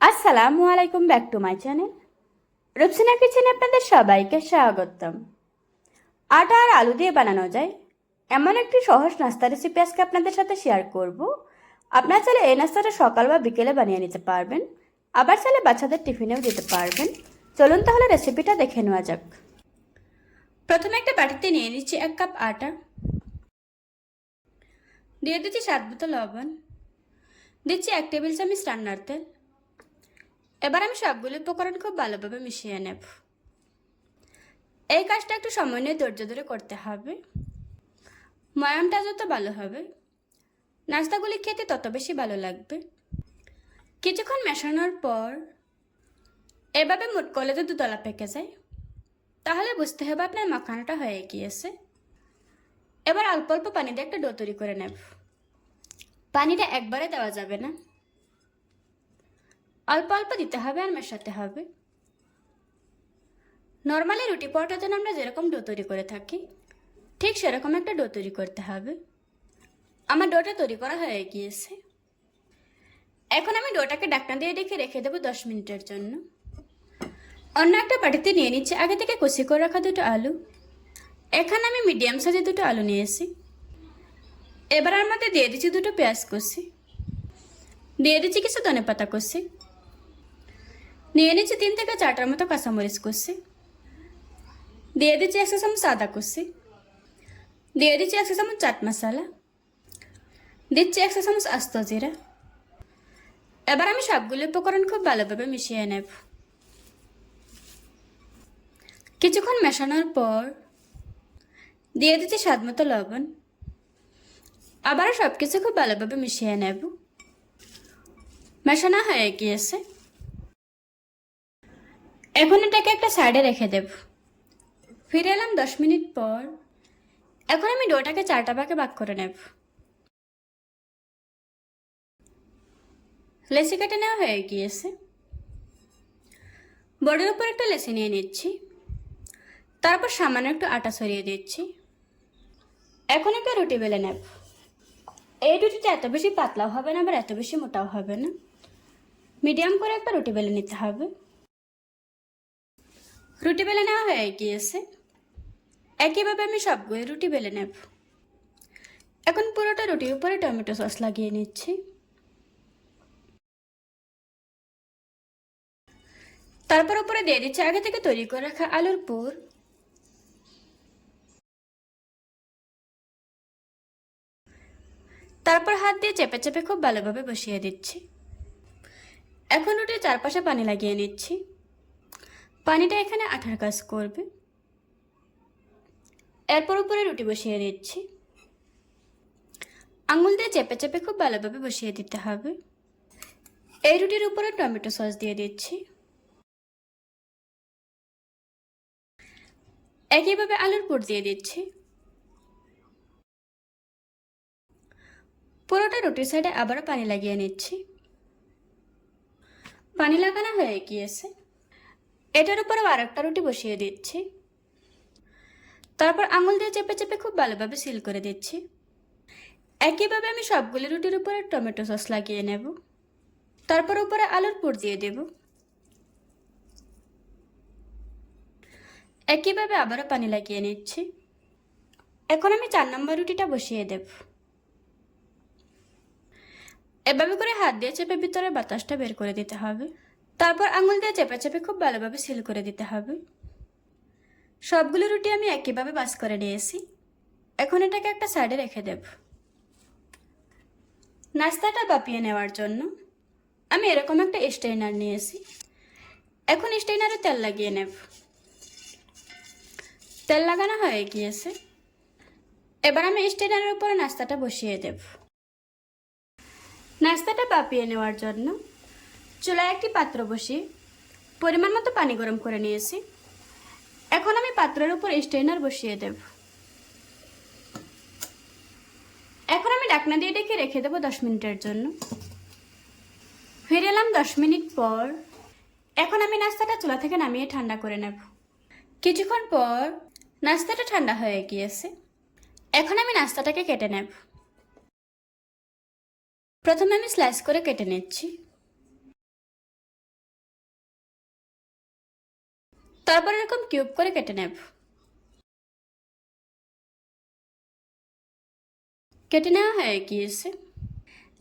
আসসালামু আলাইকুম, back to my channel. Rupsina কিচেনে আপনাদের সবাইকে স্বাগতম। আটা আর আলু দিয়ে বানানো যায়। এমন একটি সহজ নাস্তা রেসিপি আজকে আপনাদের সাথে শেয়ার করব। আপনার চাইলে এই নাস্তাটা সকাল বা বিকেলে বানিয়ে নিতে পারবেন। আবার চাইলে বাচ্চাদের টিফিনেও দিতে পারবেন। চলুন তাহলে রেসিপিটা দেখে নেওয়া যাক। প্রথমে একটা বাটিতে নিয়ে নিচ্ছি এক কাপ আটা। দিয়ে দিচ্ছি স্বাদ মতো লবণ। দিচ্ছি এক টেবিল চামচ রান্নার তেল। এবার আমি সবগুলো উপকরণ খুব ভালোভাবে মিশিয়ে নেব। এই কাজটা একটু সময় নিয়ে ধৈর্য ধরে করতে হবে। ময়ামটা যত ভালো হবে, নাস্তাগুলি খেতে তত বেশি ভালো লাগবে। কিছুক্ষণ মেশানোর পর এভাবে মুট করলে যদি দলা পেকে যায়। তাহলে বুঝতে হবে আপনার মাখানাটা হয়ে গিয়েছে। এবার অল্প অল্প পানি দিয়ে একটা ডো তৈরি করে নেব। পানিটা একবারে দেওয়া যাবে না। অল্প অল্প দিতে হবে আর মেশাতে হবে। নর্মালি রুটি পরোটার জন্য আমরা যেরকম ডো তৈরি করে থাকি, ঠিক সেরকম একটা ডো তৈরি করতে হবে। আমার ডোটা তৈরি করা হয়ে গিয়েছে। এখন আমি ডোটাকে ডাকনা দিয়ে ডেকে রেখে দেবো দশ মিনিটের জন্য। অন্য একটা বাটিতে নিয়ে নিচ্ছি। আগে থেকে কষি করে রাখা দুটো আলু। এখানে আমি মিডিয়াম সাইজের দুটো আলু নিয়েছি। এবার আর মধ্যে দিয়ে দিচ্ছি দুটো পেঁয়াজ কষি দিয়ে দিচ্ছি কিছু ধনে পাতা কষি নিয়ে নিচ্ছি তিন থেকে চারটার মতো কাঁচামরিচ কষি দিয়ে দিচ্ছি একশো চামচ আদা কষি দিয়ে দিচ্ছি একশো চামচ চাট মশলা দিচ্ছি একশো চামচ আস্ত জিরা এবার আমি সবগুলো উপকরণ খুব ভালোভাবে মিশিয়ে নেব কিছুক্ষণ মেশানোর পর দিয়ে দিচ্ছি স্বাদ মতো লবণ আবার সব কিছু খুব ভালোভাবে মিশিয়ে নেব মেশানো হয়ে গিয়েছে এখন এটাকে একটা সাইডে রেখে দেব। ফিরে এলাম দশ মিনিট পর। এখন আমি ডোটাকে চারটা ভাগে ভাগ করে নেব। লেসি কেটে নেওয়া হয়ে গিয়েছে। বড়ের উপর একটা লেসি নিয়ে নিচ্ছি। তারপর সামান্য একটু আটা সরিয়ে দিচ্ছি। এখন একটা রুটি বেলে নেব। এই রুটিটা এত বেশি পাতলাও হবে না, আবার এত বেশি মোটাও হবে না। মিডিয়াম করে একটা রুটি বেলে নিতে হবে। রুটি বেলে নেওয়া হয়ে গিয়েছে। একইভাবে আমি সবগুলো রুটি বেলে নেব। এখন পুরোটা রুটির উপরে টমেটো সস লাগিয়ে নিচ্ছি। তারপর উপরে দিয়ে দিচ্ছি আগে থেকে তৈরি করে রাখা আলুর পুর। তারপর হাত দিয়ে চেপে চেপে খুব ভালোভাবে বসিয়ে দিচ্ছি। এখন রুটির চারপাশে পানি লাগিয়ে নিচ্ছি। পানিটা এখানে আঠার কাজ করবে। এরপর উপরে রুটি বসিয়ে দিচ্ছি। আঙুল দিয়ে চেপে চেপে খুব ভালোভাবে বসিয়ে দিতে হবে। এই রুটির উপরে টমেটো সস দিয়ে দিচ্ছি। একইভাবে আলুর পুর দিয়ে দিচ্ছি। পুরোটা রুটির সাইডে আবারও পানি লাগিয়ে নিচ্ছি। পানি লাগানো হয়ে গিয়েছে। এটার উপরে আর একটা রুটি বসিয়ে দিচ্ছি। তারপর আঙুল দিয়ে চেপে চেপে খুব ভালোভাবে সিল করে দিচ্ছি। একইভাবে আমি সবগুলি রুটির উপরে টমেটো সস লাগিয়ে নেব। তারপর উপরে আলুর পুর দিয়ে দেব। একইভাবে আবারও পানি লাগিয়ে নিচ্ছি। এখন আমি চার নম্বর রুটিটা বসিয়ে দেব। এভাবে করে হাত দিয়ে চেপে ভিতরে বাতাসটা বের করে দিতে হবে। তারপর আঙুল দিয়ে চেপে চেপে খুব ভালোভাবে সিল করে দিতে হবে। সবগুলো রুটি আমি একইভাবে বাস করে নিয়েছি। এখন এটাকে একটা সাইডে রেখে দেব। নাস্তাটা বাপিয়ে নেওয়ার জন্য আমি এরকম একটা স্টেইনার নিয়েছি। এখন স্টেইনারে তেল লাগিয়ে নেব। তেল লাগানো হয়ে গিয়েছে। এবার আমি স্টেইনারের উপরে নাস্তাটা বসিয়ে দেব। নাস্তাটা বাপিয়ে নেওয়ার জন্য চুলায় একটি পাত্র বসিয়ে পরিমাণ মতো পানি গরম করে নিয়েছি। এখন আমি পাত্রের উপর স্টেইনার বসিয়ে দেব। এখন আমি ডাকনা দিয়ে ডেকে রেখে দেবো দশ মিনিটের জন্য। ফিরে এলাম দশ মিনিট পর। এখন আমি নাস্তাটা চুলা থেকে নামিয়ে ঠান্ডা করে নেব। কিছুক্ষণ পর নাস্তাটা ঠান্ডা হয়ে গিয়েছে। এখন আমি নাস্তাটাকে কেটে নেব। প্রথমে আমি স্লাইস করে কেটে নিচ্ছি। তারপর এরকম কিউব করে কেটে নেব। কেটে নেওয়া হয়ে গিয়েছে।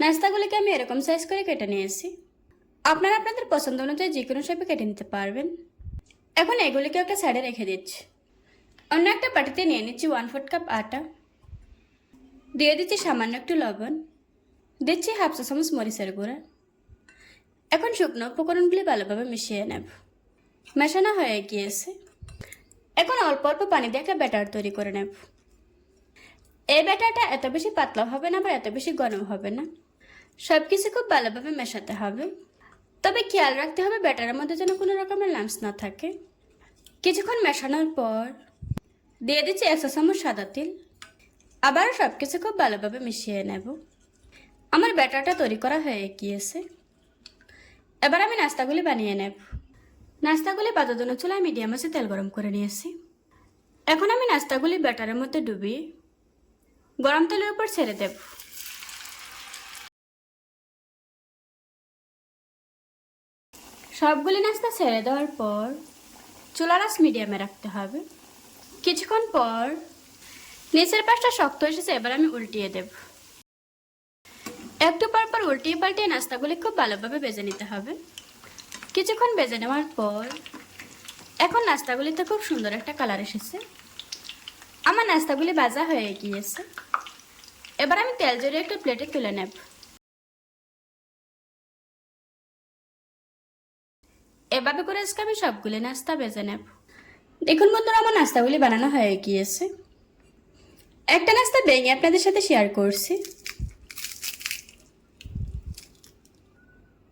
নাস্তাগুলিকে আমি এরকম সাইজ করে কেটে নিয়েছি। আপনারা আপনাদের পছন্দ অনুযায়ী যে কোনো শেপে কেটে নিতে পারবেন। এখন এগুলিকে একটা সাইডে রেখে দিচ্ছি। অন্য একটা পাটিতে নিয়ে নিচ্ছি ওয়ান ফোর্থ কাপ আটা। দিয়ে দিচ্ছি সামান্য একটু লবণ। দিচ্ছি হাফ চা চামচ মরিচের গুঁড়া। এখন শুকনো উপকরণগুলি ভালোভাবে মিশিয়ে নেব। মেশানো হয়ে গিয়েছে। এখন অল্প অল্প পানি দিয়ে একটা ব্যাটার তৈরি করে নেব। এই ব্যাটারটা এত বেশি পাতলা হবে না বা এত বেশি গরম হবে না। সব কিছু খুব ভালোভাবে মেশাতে হবে। তবে খেয়াল রাখতে হবে ব্যাটারের মধ্যে যেন কোনো রকমের লাম্পস না থাকে। কিছুক্ষণ মেশানোর পর দিয়ে দিচ্ছি একশো চামচ সাদা তিল। আবার সব কিছু খুব ভালোভাবে মিশিয়ে নেব। আমার ব্যাটারটা তৈরি করা হয়ে গিয়েছে। এবার আমি নাস্তাগুলি বানিয়ে নেব। নাস্তাগুলি বাজার জন্য চুলায় মিডিয়াম আছে তেল গরম করে নিয়েছি এখন আমি নাস্তাগুলি ব্যাটারের মধ্যে ডুবিয়ে গরম তেলের উপর ছেড়ে দেব। সবগুলি নাস্তা ছেড়ে দেওয়ার পর চুলার আঁচ মিডিয়ামে রাখতে হবে। কিছুক্ষণ পর নিচের পাশটা শক্ত এসেছে, এবার আমি উল্টিয়ে দেব। একটু পর পর উল্টিয়ে পাল্টিয়ে নাস্তাগুলি খুব ভালোভাবে বেজে নিতে হবে। কিছুক্ষণ বেজে নেওয়ার পর এখন নাস্তাগুলিতে খুব সুন্দর একটা কালার এসেছে। আমার নাস্তাগুলি ভাজা হয়ে গিয়েছে। এবার আমি তেল জড়িয়ে একটা প্লেটে তুলে নেব। এভাবে করে আজকে আমি সবগুলি নাস্তা বেজে নেব। দেখুন বন্ধুরা, আমার নাস্তাগুলি বানানো হয়ে গিয়েছে। একটা নাস্তা ভেঙে আপনাদের সাথে শেয়ার করছি।